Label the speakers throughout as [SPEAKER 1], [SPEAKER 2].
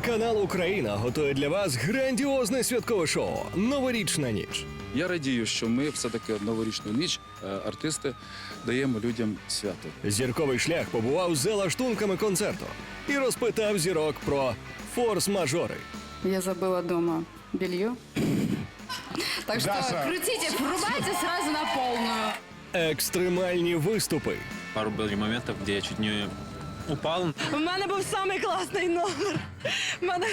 [SPEAKER 1] Телеканал Україна готує для вас грандіозне святкове шоу Новорічна ніч.
[SPEAKER 2] Я радію, що ми все-таки новорічну ніч е, артисти даємо людям свято.
[SPEAKER 1] Зірковий шлях побував за лаштунками концерту і розпитав зірок про форс-мажори.
[SPEAKER 3] Я забыла дома белье. Так что крутите, врубайте сразу на полную.
[SPEAKER 1] Екстремальні виступи
[SPEAKER 4] пару были моментов, где я чуть не упал.
[SPEAKER 5] У мене був самий класний номер. У мене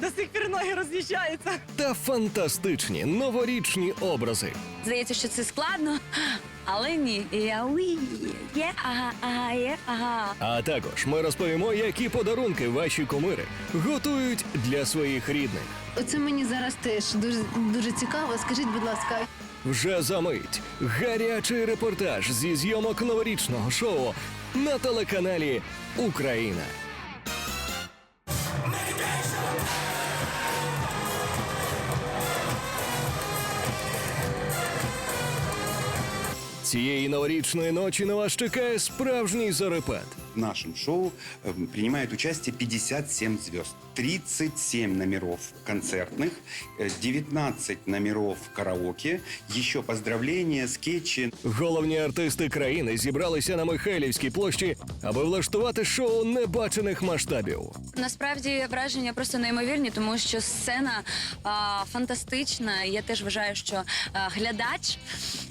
[SPEAKER 5] до сих пір ноги роз'їжджаються.
[SPEAKER 1] та фантастичні новорічні образи.
[SPEAKER 6] Здається, що це складно, але ні. Я уї, є, ага, ага, є, ага.
[SPEAKER 1] А також ми розповімо, які подарунки ваші кумири готують для своїх рідних.
[SPEAKER 7] Оце мені зараз теж дуже дуже цікаво. Скажіть, будь ласка,
[SPEAKER 1] Вже за мить гарячий репортаж зі зйомок новорічного шоу на телеканалі Україна. Цієї новорічної ночі на вас чекає справжній зарепет.
[SPEAKER 8] В нашем шоу э, принимает участие 57 звезд. 37 номеров концертных, э, 19 номеров караоке, еще поздравления, скетчи.
[SPEAKER 1] Головні артисти країни зібралися на Михайлівській площі, аби влаштувати шоу небачених масштабів.
[SPEAKER 6] Насправді враження просто неймовірні, тому що сцена а, фантастична. Я теж вважаю, що а, глядач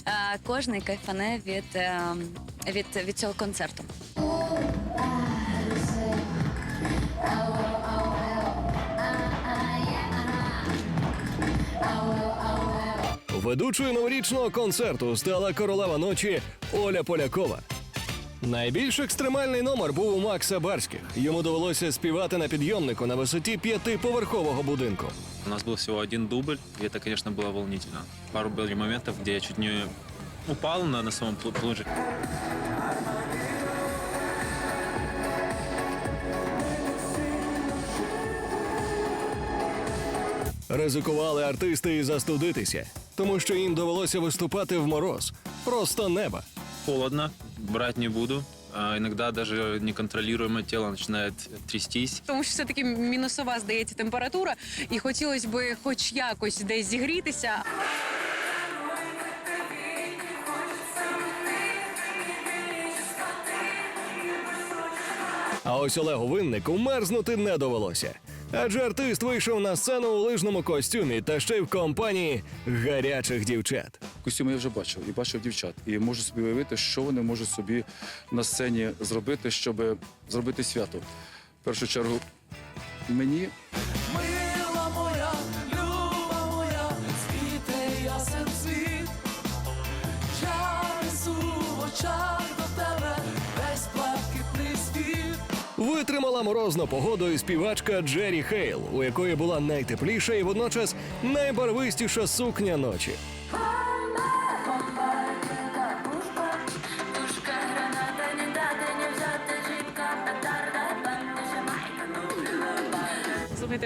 [SPEAKER 6] а, кожний кайфане від, е, від, від цього концерту.
[SPEAKER 1] Ведучою новорічного концерту стала королева ночі Оля Полякова. Найбільш екстремальний номер був у Макса Барських. Йому довелося співати на підйомнику на висоті п'ятиповерхового будинку.
[SPEAKER 4] У нас был всего один дубль, и это, конечно, было волнительно. Пару были моментов, где я чуть не упал на, на самом плу- плунже.
[SPEAKER 1] Ризикували артисти і застудитися, тому що їм довелося виступати в мороз. Просто неба.
[SPEAKER 4] Холодно, брать не буду. А иногда даже неконтролируемое тело начинает трястись.
[SPEAKER 5] Тому що все-таки мінусова, здається, температура, і хотілося б хоч якось десь зігрітися.
[SPEAKER 1] А ось Олегу Виннику мерзнути не довелося. Адже артист вийшов на сцену у лижному костюмі та ще й в компанії гарячих дівчат.
[SPEAKER 2] Костюми я вже бачив і бачив дівчат. І можу собі уявити, що вони можуть собі на сцені зробити, щоб зробити свято. В першу чергу мені
[SPEAKER 1] Витримала морозну погоду і співачка Джері Хейл, у якої була найтепліша і водночас найбарвистіша сукня ночі.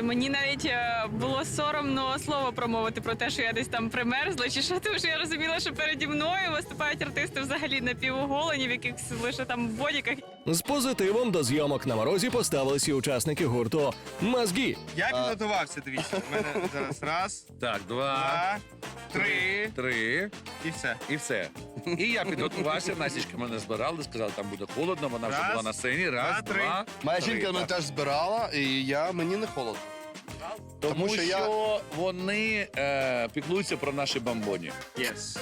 [SPEAKER 5] Слухайте, мені навіть е, було соромно слово промовити про те, що я десь там примерзла, чи що, тому що я розуміла, що переді мною виступають артисти взагалі напівоголені, в якихось лише там бодіках.
[SPEAKER 1] З позитивом до зйомок на морозі поставилися учасники гурту Мазгі.
[SPEAKER 9] Я підготувався, дивіться. У мене зараз раз,
[SPEAKER 10] Так, два,
[SPEAKER 9] два, три
[SPEAKER 10] три
[SPEAKER 9] і все.
[SPEAKER 10] і все. І я підготувався, Насічка мене збирали, сказали, там буде холодно, вона вже
[SPEAKER 9] Раз,
[SPEAKER 10] була на сцені. Раз,
[SPEAKER 9] два, три. Моя жінка мене
[SPEAKER 10] Так.
[SPEAKER 9] збирала, і я мені не холодно.
[SPEAKER 10] Тому,
[SPEAKER 9] тому
[SPEAKER 10] що,
[SPEAKER 9] що я-
[SPEAKER 10] вони е, піклуються про наші бомбоні.
[SPEAKER 9] Yes.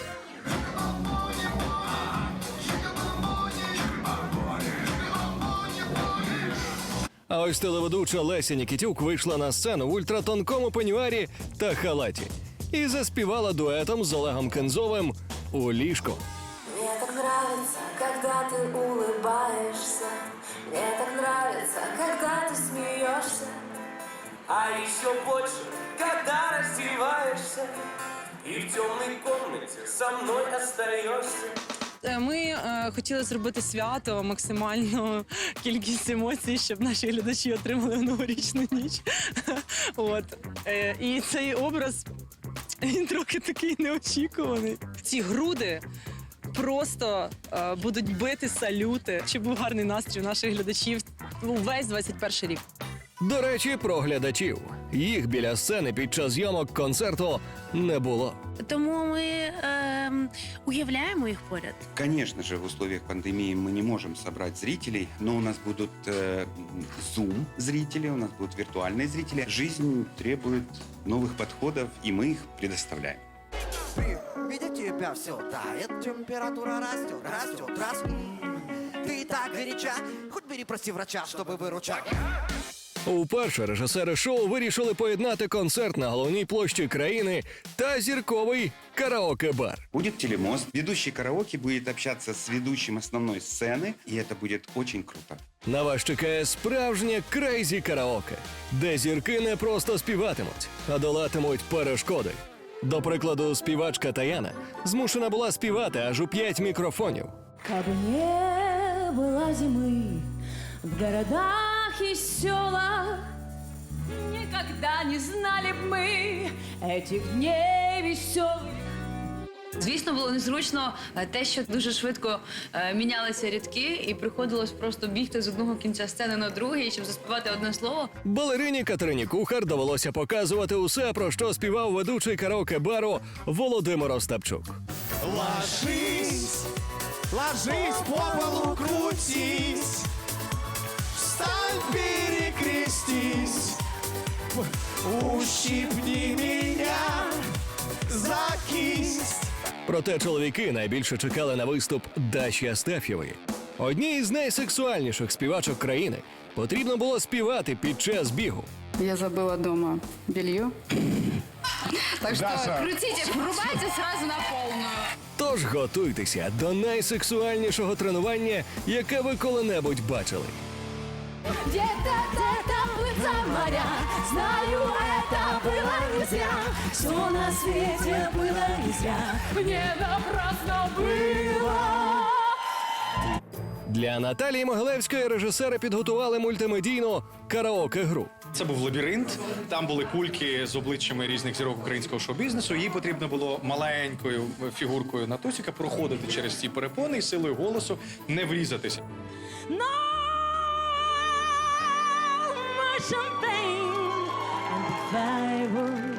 [SPEAKER 1] А ось телеведуча Леся Нікітюк вийшла на сцену в ультратонкому пенюарі та халаті і заспівала дуетом з Олегом Кензовим у ліжко.
[SPEAKER 11] Мне так нравится, когда ты улыбаешься. А еще больше, когда раздеваешься. И в темной комнате со мной остаешься.
[SPEAKER 5] Е, Ми е, хотіли зробити свято, максимальну кількість емоцій, щоб наші глядачі отримали новорічну ніч. От. Е, і цей образ він трохи такий неочікуваний. Ці груди. Просто е, будуть бити салюти, щоб був гарний настрій у наших глядачів увесь 21 рік.
[SPEAKER 1] До речі, про глядачів. Їх біля сцени під час зйомок концерту не було.
[SPEAKER 7] Тому ми ем, уявляємо їх поряд.
[SPEAKER 8] Конечно же, в условиях пандемии мы не можем собрать зрителей, но у нас будут э, Zoom зрители, у нас будут виртуальные зрители. Жизнь требует новых подходов, и мы их предоставляем.
[SPEAKER 11] Видя тебя все тает, температура растет, растет, раз. М, Ты так горяча, хоть бери, прости врача, чтобы выручать.
[SPEAKER 1] Уперше режисери шоу вирішили поєднати концерт на головній площі країни та зірковий караоке-бар.
[SPEAKER 8] Будет телемост, ведущий караоке будет общаться с ведущим основной сцены, и это будет очень круто.
[SPEAKER 1] На вас чекає справжнє крейзі караоке, де зірки не просто співатимуть, а долатимуть перешкоди. До прикладу, співачка Таяна змушена була співати аж у п'ять мікрофонів.
[SPEAKER 11] Как не было зимы в городах и селах, Никогда не знали б мы этих дней веселых.
[SPEAKER 6] Звісно, було незручно е, те, що дуже швидко е, мінялися рядки, і приходилось просто бігти з одного кінця сцени на другий, щоб заспівати одне слово.
[SPEAKER 1] Балерині Катерині Кухар довелося показувати усе, про що співав ведучий караоке-бару Володимир Остапчук.
[SPEAKER 11] Ложись, ложись по полу, крутись, встань, перекрестись, ущипни меня за кисть.
[SPEAKER 1] Проте чоловіки найбільше чекали на виступ Даші Астаф'євої. Одній із найсексуальніших співачок країни потрібно було співати під час бігу.
[SPEAKER 3] Я забыла дома белье. Так что
[SPEAKER 9] Даша.
[SPEAKER 3] крутите, врубайте сразу на полную.
[SPEAKER 1] Тож готуйтеся до найсексуальнішого тренування, яке ви коли-небудь бачили.
[SPEAKER 11] Где-то, где-то плыта моря, знаю, это было не зря. Все на свете было не зря, не напрасно было.
[SPEAKER 1] Для Наталії Могилевської режисери підготували мультимедійну караоке-гру.
[SPEAKER 12] Це був лабіринт. Там були кульки з обличчями різних зірок українського шоу-бізнесу. Їй потрібно було маленькою фігуркою Натусіка проходити через ці перепони і силою голосу не врізатися.
[SPEAKER 11] my champagne and the fireworks.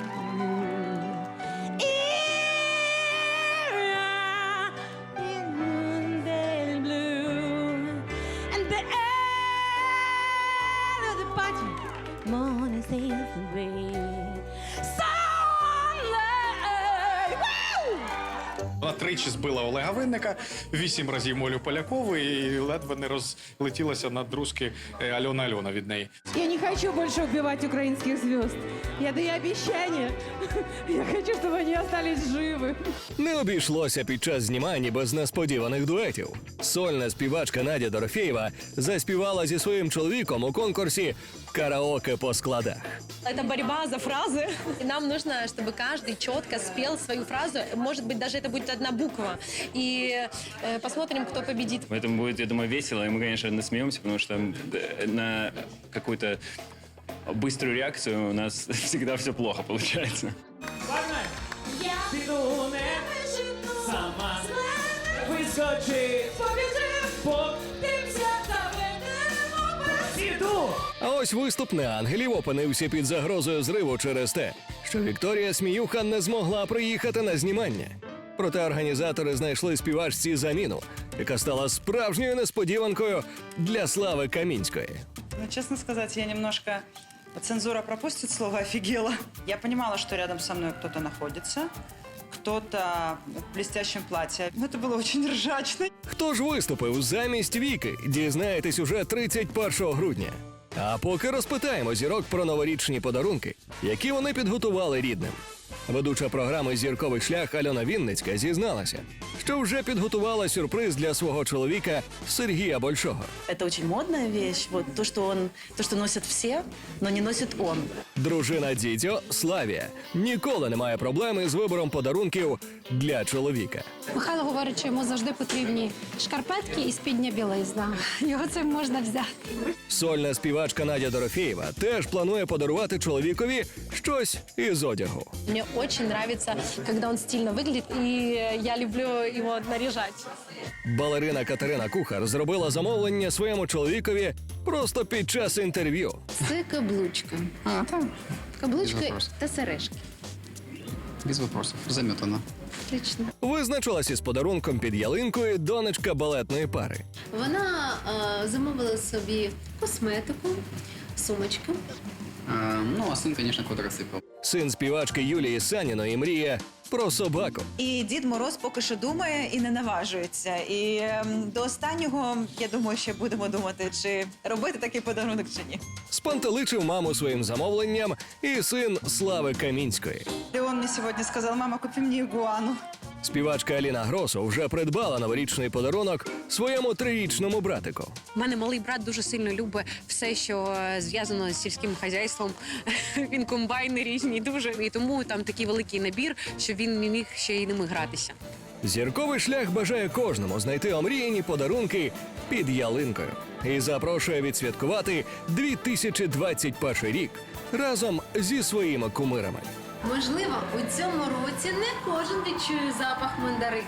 [SPEAKER 12] Тричі збила Олега Винника, вісім разів Молю Полякову і ледве не розлетілася на друзки е, Альона Альона від неї.
[SPEAKER 5] Я не хочу больше убивать украинских звезд. Я даю обещание. Я хочу, чтобы они остались живы.
[SPEAKER 1] Не обійшлося під час знімань без несподіваних дуетів. Сольна співачка Надя Дорофєєва заспівала зі своїм чоловіком у конкурсі караоке по складах.
[SPEAKER 5] Это борьба за фразы. И нам нужно, чтобы каждый четко спел свою фразу. Может быть, даже это будет одна буква. И э, посмотрим, кто победит.
[SPEAKER 4] Поэтому будет, я думаю, весело, и мы, конечно, насмеемся, потому что э, на какую-то быструю реакцию у нас всегда все плохо получается.
[SPEAKER 11] Сама вискочи,
[SPEAKER 1] ось виступ неангелів опинився під загрозою зриву через те, що Вікторія Сміюха не змогла приїхати на знімання. Проте організатори знайшли співачці заміну, яка стала справжньою несподіванкою для слави Камінської.
[SPEAKER 5] Ну, честно сказать, я немножко... Цензура пропустит слово «офигела». Я понимала, что рядом со мной кто-то находится, кто-то в блестящем платье. Но это было очень ржачно.
[SPEAKER 1] Хто ж виступив замість Віки? Дізнаєтесь уже 31 грудня. А поки розпитаємо зірок про новорічні подарунки, які вони підготували рідним. Ведуча програми Зірковий шлях Альона Вінницька зізналася, що вже підготувала сюрприз для свого чоловіка Сергія Большого.
[SPEAKER 5] Це очень модна річ. Вот то, що он, то, що носять всі, але не носить он.
[SPEAKER 1] Дружина Дідьо Славія ніколи не має проблеми з вибором подарунків для чоловіка.
[SPEAKER 7] Михайло говорить, що йому завжди потрібні шкарпетки і спідня білизна. Його цим можна взяти.
[SPEAKER 1] Сольна співачка Надя Дорофєєва теж планує подарувати чоловікові щось із одягу.
[SPEAKER 5] Мне
[SPEAKER 7] очень нравится, когда он стильно выглядит, и я люблю его наряжать.
[SPEAKER 1] Балерина Катерина Кухар зробила замовлення своєму чоловікові просто під час інтерв'ю.
[SPEAKER 3] Це каблучка.
[SPEAKER 13] А, так. Вопросов.
[SPEAKER 3] та сережки.
[SPEAKER 13] Без вопросов. Заметано.
[SPEAKER 3] Отлично.
[SPEAKER 1] Визначилась із подарунком під ялинкою донечка балетної пари.
[SPEAKER 3] Вона е, замовила собі косметику, сумочку.
[SPEAKER 13] А, ну, а сын, конечно, квадроцикл.
[SPEAKER 1] Син співачки Юлії Саніної мріє про собаку.
[SPEAKER 14] І Дід Мороз поки що думає і не наважується. І ем, до останнього я думаю, ще будемо думати, чи робити такий подарунок чи ні.
[SPEAKER 1] Спантеличив маму своїм замовленням і син Слави Камінської.
[SPEAKER 14] Леон мені сьогодні сказав, мама, купи мені ігуану.
[SPEAKER 1] Співачка Аліна Гросу вже придбала новорічний подарунок своєму трирічному братику.
[SPEAKER 15] У мене малий брат дуже сильно любить все, що е, зв'язано з сільським хазяйством. Він комбайни різні, дуже і тому там такий великий набір, що він не міг ще й ними гратися.
[SPEAKER 1] Зірковий шлях бажає кожному знайти омріяні подарунки під ялинкою і запрошує відсвяткувати 2021 рік разом зі своїми кумирами.
[SPEAKER 3] Можливо, у цьому році не кожен відчує запах мандарин.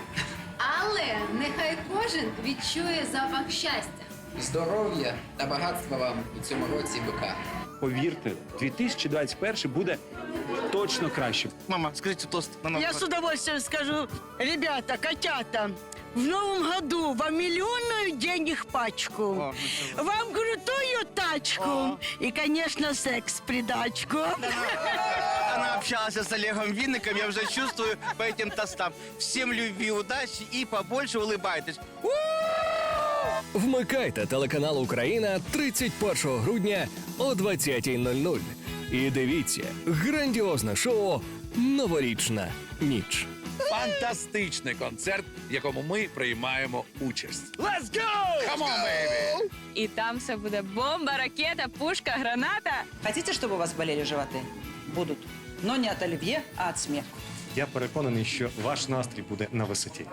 [SPEAKER 3] Але нехай кожен відчує запах щастя.
[SPEAKER 13] Здоров'я та багатства вам у цьому році бика.
[SPEAKER 16] Повірте, 2021 буде точно краще.
[SPEAKER 9] Мама, скажіть тост на нам.
[SPEAKER 14] Я с удовольствием скажу, ребята, котята, в новом году вам миллионную денег пачку, вам крутую тачку и, конечно, секс придачку.
[SPEAKER 9] Она общалась с Олегом Винником, я уже чувствую по этим тостам. Всем любви, удачи и побольше улыбайтесь.
[SPEAKER 1] Вмикайте телеканал Україна 31 грудня о 20.00 і дивіться грандіозне шоу Новорічна ніч.
[SPEAKER 10] Фантастичний концерт, в якому ми приймаємо участь.
[SPEAKER 9] Let's go!
[SPEAKER 10] Come on, baby!
[SPEAKER 6] І там все буде бомба, ракета, пушка, граната.
[SPEAKER 14] Хотите, чтобы у вас болели животы? Будут. Но не от оливье, а от смеха.
[SPEAKER 12] Я переконаний, що ваш настрій буде на висоті.